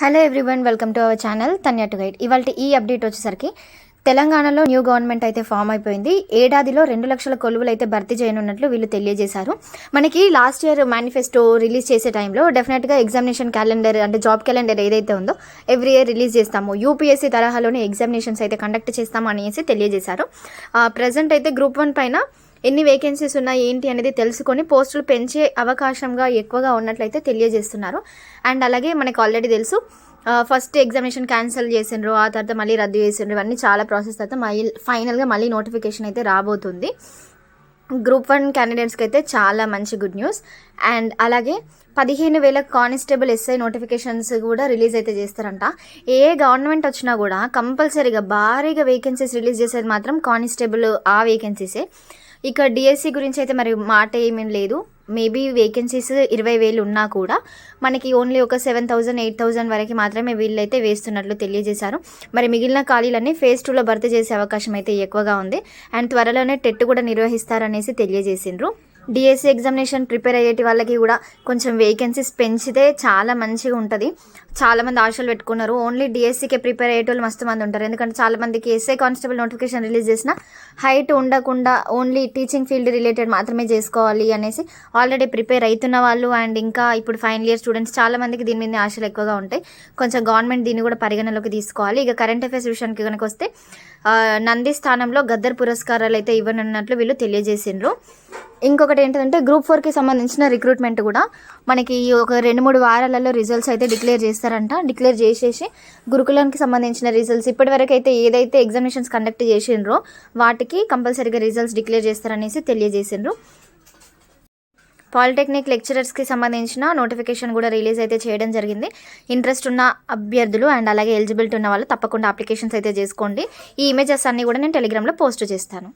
Hello everyone welcome to our channel Tanya to guide ఇవాళ ఈ update వచ్చేసరికి తెలంగాణలో న్యూ గవర్నమెంట్ అయితే ఫామ్ అయిపోయింది. ఏడాదిలో రెండు లక్షల కొలువులు అయితే భర్తీ చేయనున్నట్లు వీళ్ళు తెలియజేశారు. మనకి లాస్ట్ ఇయర్ మేనిఫెస్టో రిలీజ్ చేసే టైంలో డెఫినెట్గా ఎగ్జామినేషన్ క్యాలెండర్ అంటే జాబ్ క్యాలెండర్ ఏదైతే ఉందో ఎవ్రీ ఇయర్ రిలీజ్ చేస్తాము. యూపీఎస్సీ తరహాలోనే ఎగ్జామినేషన్స్ అయితే కండక్ట్ చేస్తాము అనేసి తెలియజేశారు. ప్రజెంట్ అయితే గ్రూప్ వన్ పైన ఎన్ని వేకెన్సీస్ ఉన్నాయి ఏంటి అనేది తెలుసుకొని పోస్టులు పెంచే అవకాశంగా ఎక్కువగా ఉన్నట్లయితే తెలియజేస్తున్నారు. అండ్ అలాగే మనకు ఆల్రెడీ తెలుసు ఫస్ట్ ఎగ్జామినేషన్ క్యాన్సిల్ చేసిండ్రు ఆ తర్వాత మళ్ళీ రద్దు చేసిండ్రు ఇవన్నీ చాలా ప్రాసెస్ తర్వాత మళ్ళీ ఫైనల్గా మళ్ళీ నోటిఫికేషన్ అయితే రాబోతుంది. గ్రూప్ వన్ క్యాండిడేట్స్కి అయితే చాలా మంచి గుడ్ న్యూస్. అండ్ అలాగే పదిహేను వేల కానిస్టేబుల్ ఎస్ఐ నోటిఫికేషన్స్ కూడా రిలీజ్ అయితే చేస్తారంట. ఏ గవర్నమెంట్ వచ్చినా కూడా కంపల్సరీగా భారీగా వేకెన్సీస్ రిలీజ్ చేసేది మాత్రం కానిస్టేబుల్ ఆ వేకెన్సీసే. ఇక డిఎస్సి గురించి అయితే మరి మాట ఏమీ లేదు. మేబీ వేకెన్సీస్ ఇరవై వేలు ఉన్నా కూడా మనకి ఓన్లీ ఒక సెవెన్ థౌజండ్ ఎయిట్ థౌసండ్ వరకు మాత్రమే వీళ్ళైతే వేస్తున్నట్లు తెలియజేశారు. మరి మిగిలిన ఖాళీలన్నీ ఫేజ్ టూలో భర్తీ చేసే అవకాశం అయితే ఎక్కువగా ఉంది. అండ్ త్వరలోనే టెట్ కూడా నిర్వహిస్తారనేసి తెలియజేసిండ్రు. డిఎస్సి ఎగ్జామినేషన్ ప్రిపేర్ అయ్యేటి వాళ్ళకి కూడా కొంచెం వేకెన్సీస్ పెంచితే చాలా మంచిగా ఉంటుంది. చాలామంది ఆశలు పెట్టుకున్నారు. ఓన్లీ డిఎస్సికే ప్రిపేర్ అయ్యేటోళ్ళు మస్తు మంది ఉంటారు. ఎందుకంటే చాలా మందికి ఎస్ఐ కానిస్టేబుల్ నోటిఫికేషన్ రిలీజ్ చేసిన హైట్ ఉండకుండా ఓన్లీ టీచింగ్ ఫీల్డ్ రిలేటెడ్ మాత్రమే చేసుకోవాలి అనేసి ఆల్రెడీ ప్రిపేర్ అవుతున్న వాళ్ళు అండ్ ఇంకా ఇప్పుడు ఫైనల్ ఇయర్ స్టూడెంట్స్ చాలా మందికి దీని మీద ఆశలు ఎక్కువగా ఉంటాయి. కొంచెం గవర్నమెంట్ దీన్ని కూడా పరిగణలోకి తీసుకోవాలి. ఇక కరెంట్ అఫైర్స్ విషయానికి కనుక వస్తే నంది స్థానంలో గద్దర్ పురస్కారాలు అయితే ఇవ్వనున్నట్లు వీళ్ళు తెలియజేసిండ్రు. ఇంకొకటి ఏంటంటే గ్రూప్ ఫోర్కి సంబంధించిన రిక్రూట్మెంట్ కూడా మనకి ఈ ఒక రెండు మూడు వారాలలో రిజల్ట్స్ అయితే డిక్లేర్ చేస్తారంట. డిక్లేర్ చేసేసి గురుకులానికి సంబంధించిన రిజల్ట్స్ ఇప్పటివరకు అయితే ఏదైతే ఎగ్జామినేషన్స్ కండక్ట్ చేసిండ్రో వాటికి కంపల్సరీగా రిజల్ట్స్ డిక్లేర్ చేస్తారనేసి తెలియజేసిండ్రు. పాలిటెక్నిక్ లెక్చరర్స్కి సంబంధించిన నోటిఫికేషన్ కూడా రిలీజ్ అయితే చేయడం జరిగింది. ఇంట్రెస్ట్ ఉన్న అభ్యర్థులు అండ్ అలాగే ఎలిజిబిలిటీ ఉన్న వాళ్ళు తప్పకుండా అప్లికేషన్స్ అయితే చేసుకోండి. ఈ ఇమేజెస్ అన్నీ కూడా నేను టెలిగ్రామ్లో పోస్ట్ చేస్తాను.